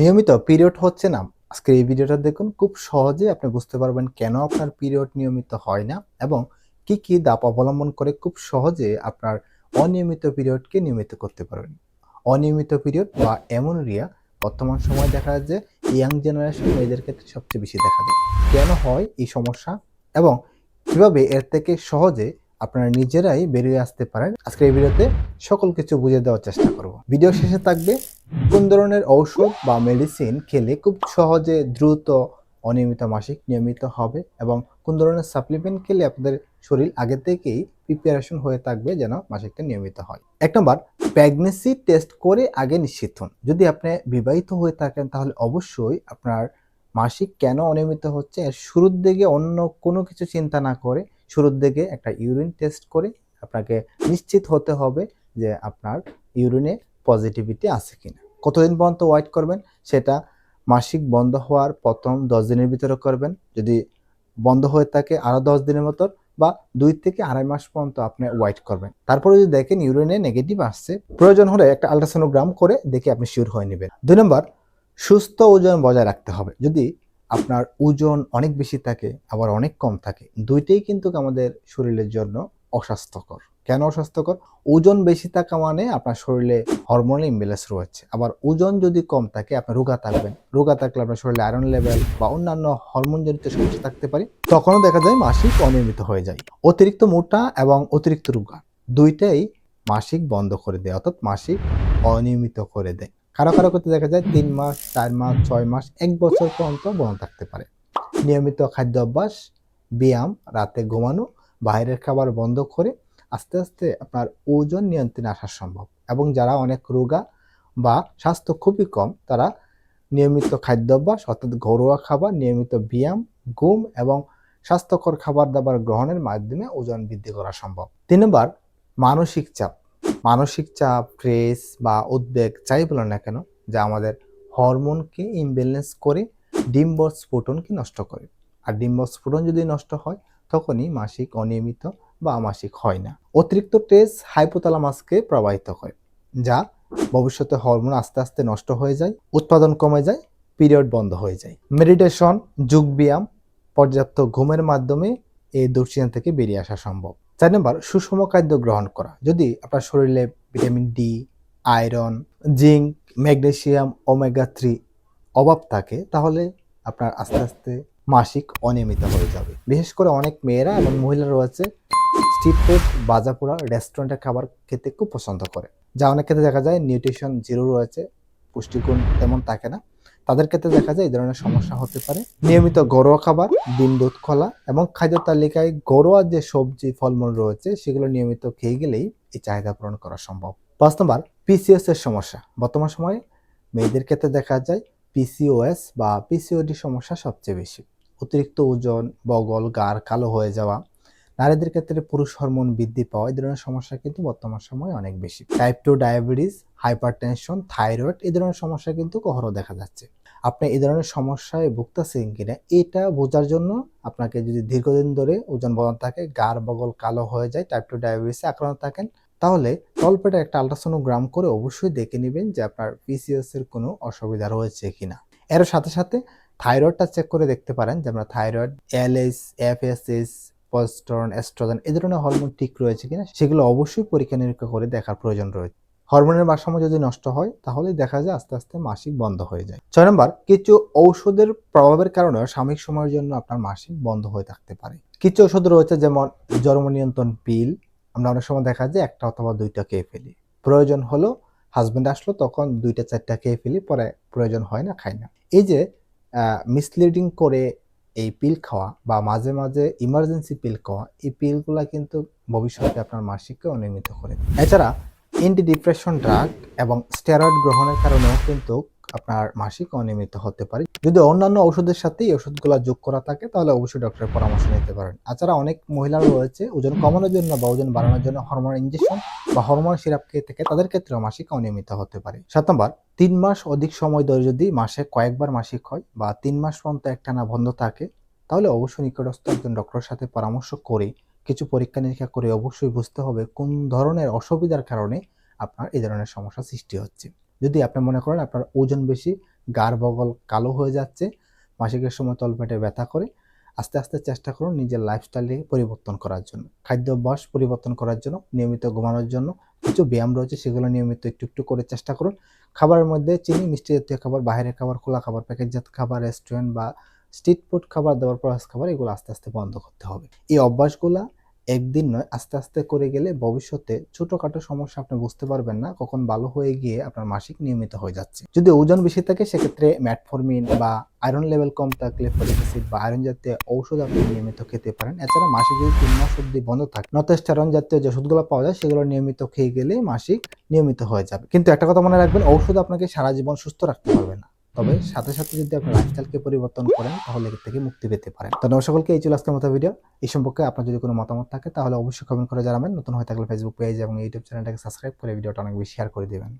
নিয়মিত পিরিয়ড হচ্ছে না। আজকের এই ভিডিওটা দেখুন, খুব সহজে আপনি বুঝতে পারবেন কেন আপনার পিরিয়ড নিয়মিত হয় না এবং কি কি দাপ অবলম্বন করে খুব সহজে আপনার অনিয়মিত পিরিয়ডকে নিয়মিত করতে পারবেন। অনিয়মিত পিরিয়ড বা অ্যামোনিয়া বর্তমান সময় দেখা যায় যে ইয়াং জেনারেশন মেয়েদের ক্ষেত্রে সবচেয়ে বেশি দেখা যায়। কেন হয় এই সমস্যা এবং কীভাবে এর থেকে সহজে আপনারা নিজেরাই বেরিয়ে আসতে পারেন? আজকের এই ভিডিওতে সকল কিছু বুঝে দেওয়ার চেষ্টা করব। ভিডিও শেষে থাকবে কোন ধরনের ঔষধ বা মেডিসিন খেলে খুব সহজে দ্রুত অনিয়মিত মাসিক নিয়মিত হবে এবং কোন ধরনের সাপ্লিমেন্ট খেলে আপনাদের শরীর আগে থেকেই প্রিপারেশন হয়ে থাকবে যেন মাসিকটা নিয়মিত হয়? এক নম্বর প্রেগনেন্সি টেস্ট করে আগে নিশ্চিত হন। যদি আপনি বিবাহিত হয়ে থাকেন তাহলে অবশ্যই আপনার মাসিক কেন অনিয়মিত হচ্ছে? এর শুরুর দিকে অন্য কোনো কিছু চিন্তা না করে শুরুর দিকে একটা ইউরিন টেস্ট করে আপনাকে নিশ্চিত হতে হবে যে আপনার ইউরিনে পজিটিভিটি আছে কিনা। কতদিন পর্যন্ত ওয়েট করবেন? সেটা মাসিক বন্ধ হওয়ার প্রথম দশ দিনের ভিতরে করবেন। যদি বন্ধ হয়ে থাকে আরও দশ দিনের মতো বা দুই থেকে আড়াই মাস পর্যন্ত আপনি ওয়েট করবেন। তারপরে যদি দেখেন ইউরিনে নেগেটিভ আসছে, প্রয়োজন হলে একটা আলট্রাসোনোগ্রাম করে দেখে আপনি শিওর হয়ে নেবেন। দুই নম্বর, সুস্থ ওজন বজায় রাখতে হবে। যদি আপনার ওজন অনেক বেশি থাকে, আবার অনেক কম থাকে, দুইটাই কিন্তু আমাদের শরীরের জন্য অস্বাস্থ্যকর। কেন অস্বাস্থ্যকর? ওজন বেশি থাকা মানে আপনার শরীরে হরমোনাল ইমব্যালেন্স রয়েছে আবার ওজন যদি কম থাকে, আপনার রোগা থাকবেন। রোগা থাকলে আপনার শরীরে আয়রন লেভেল বা অন্যান্য হরমোনজনিত সমস্যা থাকতে পারে। তখনও দেখা যায় মাসিক অনিয়মিত হয়ে যায়। অতিরিক্ত মোটা এবং অতিরিক্ত রোগা দুইটাই মাসিক বন্ধ করে দেয়, অর্থাৎ মাসিক অনিয়মিত করে দেয়। কারও কারও ক্ষেত্রে দেখা যায় তিন মাস, চার মাস, ছয় মাস, এক বছর পর্যন্ত বন্ধ থাকতে পারে। নিয়মিত খাদ্য অভ্যাস, ব্যায়াম, রাতে ঘুমানো, বাইরের খাবার বন্ধ করে আস্তে আস্তে আপনার ওজন নিয়ন্ত্রণে আসা সম্ভব। এবং যারা অনেক রোগা বা স্বাস্থ্য খুবই কম, তারা নিয়মিত খাদ্যাভ্যাস অর্থাৎ ঘরোয়া খাবার, নিয়মিত ব্যায়াম, ঘুম এবং স্বাস্থ্যকর খাবার দাবার গ্রহণের মাধ্যমে ওজন বৃদ্ধি করা সম্ভব। তিন নম্বর, মানসিক চাপ। মানসিক চাপ স্ট্রেস বা উদ্বেগ যাই বলো না কেন, যা আমাদের হরমোনকে ইমব্যালেন্স করে ডিম্ব স্ফুটনকে নষ্ট করে। আর ডিম্ব স্ফুটন যদি নষ্ট হয়, তখনই মাসিক অনিয়মিত বা মাসিক হয় না। অতিরিক্ত টেস হাইপোতালামাসকে প্রবাহিত করে, যা ভবিষ্যতে হরমোন আস্তে আস্তে নষ্ট হয়ে যায়, উৎপাদন কমে যায়, পিরিয়ড বন্ধ হয়ে যায়। মেডিটেশন যোগ ব্যায়াম পর্যাপ্ত ঘুমের মাধ্যমে এই দুশ্চিন্তা থেকে বেরিয়ে আসা সম্ভব। চার নম্বর, সুষম খাদ্য গ্রহণ করা। যদি আপনার শরীরে vitamin D, iron, zinc magnesium omega three অভাব থাকে, তাহলে আপনার আস্তে আস্তে মাসিক অনিয়মিত হয়ে যাবে। বিশেষ করে অনেক মেয়েরা এবং মহিলা রয়েছে স্ট্রিট ফুড, বাজাপুরা রেস্টুরেন্টের খাবার খেতে খুব পছন্দ করে। যা অনেক ক্ষেত্রে দেখা যায় নিউট্রিশন জিরো রয়েছে, পুষ্টিগুণ তেমন থাকে না। তাদের ক্ষেত্রে দেখা যায় এই ধরনের সমস্যা হতে পারে। নিয়মিত ঘরোয়া খাবার, ডিম, দুধ খোলা এবং খাদ্য তালিকায় ঘরোয়া যে সবজি, ফলমূল রয়েছে, সেগুলো নিয়মিত খেয়ে গেলেই এই চাহিদা পূরণ করা সম্ভব। পাঁচ নম্বর পিসিএস এর সমস্যা। বর্তমান সময়ে মেয়েদের ক্ষেত্রে দেখা যায় পিসিওএস বা পিসিওডি সমস্যা সবচেয়ে বেশি। অতিরিক্ত ওজন, বগল গার কালো হয়ে যাওয়া নারীদের ক্ষেত্রে পুরুষ হরমোন বৃদ্ধি পাওয়া এই ধরনের সমস্যা কিন্তু বর্তমান সময়ে অনেক বেশি। Type two diabetes hypertension thyroid এই ধরনের সমস্যা কিন্তু কখনো দেখা যাচ্ছে। আপনি এই ধরনের সমস্যায় ভুগতেছেন কিনা, এটা বোঝার জন্য আপনাকে যদি দীর্ঘদিন ধরে ওজন বদল থাকে গার বগল কালো হয়ে যায় টাইপ টু ডায়াবেটিসে আক্রান্ত থাকেন, তাহলে তলপেটে একটা আলট্রাসোনোগ্রাম করে অবশ্যই দেখে নেবেন যে আপনার পিসিএস এর কোনো অসুবিধা রয়েছে কিনা। এর সাথে সাথে থাইরয়েডটা চেক করে দেখতে পারেন যে আমরা থাইরয়েড এলএস এফএসএস পস্টরন এস্ট্রোজেন এই ধরনের হরমোন ঠিক রয়েছে কিনা সেগুলো অবশ্যই পরীক্ষা নিরীক্ষা করে দেখার প্রয়োজন রয়েছে। হরমোনের ভারসাম্য যদি নষ্ট হয় তাহলে দেখা যায় আস্তে আস্তে মাসিক বন্ধ হয়ে যায়। ছয় নম্বর, কিছু ঔষধের প্রভাবের কারণে সাময়িক সময়ের জন্য আপনার মাসিক বন্ধ হয়ে থাকতে পারে। কিছু ওষুধ রয়েছে যেমন জন্ম নিয়ন্ত্রণ পিল। আমরা অনেক সময় দেখা যায় একটা অথবা দুইটা খেয়ে ফেলি। প্রয়োজন হলো হাজবেন্ড আসলো তখন দুইটা, চারটা খেয়ে ফেলি, পরে প্রয়োজন হয় না খাই না। এই যে মিসলিডিং করে এই পিল খাওয়া বা মাঝে মাঝে ইমার্জেন্সি পিল খাওয়া, এই পিলগুলা কিন্তু ভবিষ্যতে আপনার মাসিককে অনিয়মিত করে এছাড়া এন্টি ডিপ্রেশন ড্রাগ এবং স্টেরয়েড গ্রহণের কারণেও কিন্তু আপনার মাসিক অনিয়মিত হতে পারে। যদি অন্যান্য ওষুধের সাথে এই ওষুধগুলো যোগ করা থাকে, তাহলে অবশ্যই ডক্টরের পরামর্শ নিতে পারেন। এছাড়া অনেক মহিলা রয়েছে, ওজন কমানোর জন্য বা ওজন বাড়ানোর জন্য হরমোন ইঞ্জেকশন বা হরমোন সিরাপ খেয়ে থাকে, তাদের ক্ষেত্রেও মাসিক অনিয়মিত হতে পারে। সাত নম্বর, তিন মাস অধিক সময় ধরে যদি মাসে কয়েকবার মাসিক হয় বা তিন মাস পর্যন্ত একটানা বন্ধ থাকে, তাহলে অবশ্যই নিকটস্থ একজন ডক্টরের সাথে পরামর্শ করে, কিছু পরীক্ষা নিরীক্ষা করে অবশ্যই বুঝতে হবে কোন ধরনের অসুবিধার কারণে আপনার এই ধরনের সমস্যা সৃষ্টি হচ্ছে। যদি আপনি মনে করেন আপনার ওজন বেশি গার বগল কালো হয়ে যাচ্ছে, মাসিকের সময় তলপেটে ব্যথা করে, আস্তে আস্তে চেষ্টা করুন নিজের লাইফস্টাইলে পরিবর্তন করার জন্য। খাদ্যাভ্যাস পরিবর্তন করার জন্য, নিয়মিত ঘুমানোর জন্য কিছু ব্যায়াম রয়েছে, সেগুলো নিয়মিত একটু একটু করে চেষ্টা করুন। খাবারের মধ্যে চিনি, মিষ্টি জাতীয় খাবার, বাইরের খাবার, খোলা খাবার প্যাকেটজাত খাবার রেস্টুরেন্ট বা স্ট্রিট ফুড খাবার দাবার প্রয়াস খাবার, এগুলো আস্তে আস্তে বন্ধ করতে হবে। এই অভ্যাসগুলা একদিন নয়, আস্তে আস্তে করে গেলে ভবিষ্যতে ছোটখাটো সমস্যা আপনি বুঝতে পারবেন না, কখন ভালো হয়ে গিয়ে আপনার মাসিক নিয়মিত হয়ে যাচ্ছে। যদি ওজন বেশি থাকে, সেক্ষেত্রে ম্যাটফরমিন বা আয়রন লেভেল কম থাকলে ফলিক বা আয়রন জাতীয় ঔষধ আপনি নিয়মিত খেতে পারেন। এছাড়া মাসিক যদি তিন মাস অব্দি বন্ধ থাকে নতেস্টারন জাতীয় যে ওষুধগুলো পাওয়া যায়, সেগুলো নিয়মিত খেয়ে গেলে মাসিক নিয়মিত হয়ে যাবে। কিন্তু একটা কথা মনে রাখবেন, ঔষধ আপনাকে সারা জীবন সুস্থ রাখতে পারবে না। তবে সাথে সাথে যদি আপনি লাইফস্টাইলকে পরিবর্তন করেন তাহলে এর থেকে মুক্তি পেতে পারেন। তো নমস্কার সকলকে এই চলে আজকের মতো ভিডিও এই সম্পর্কে আপনার যদি কোনো মতামত থাকে তাহলে অবশ্যই কমেন্ট করে জানাবেন। নতুন হয়ে থাকলে ফেসবুক পেজ এবং ইউটিউব চ্যানেলটাকে সাবস্ক্রাইব করে ভিডিওটা অনেক বেশি শেয়ার করে দেবেন।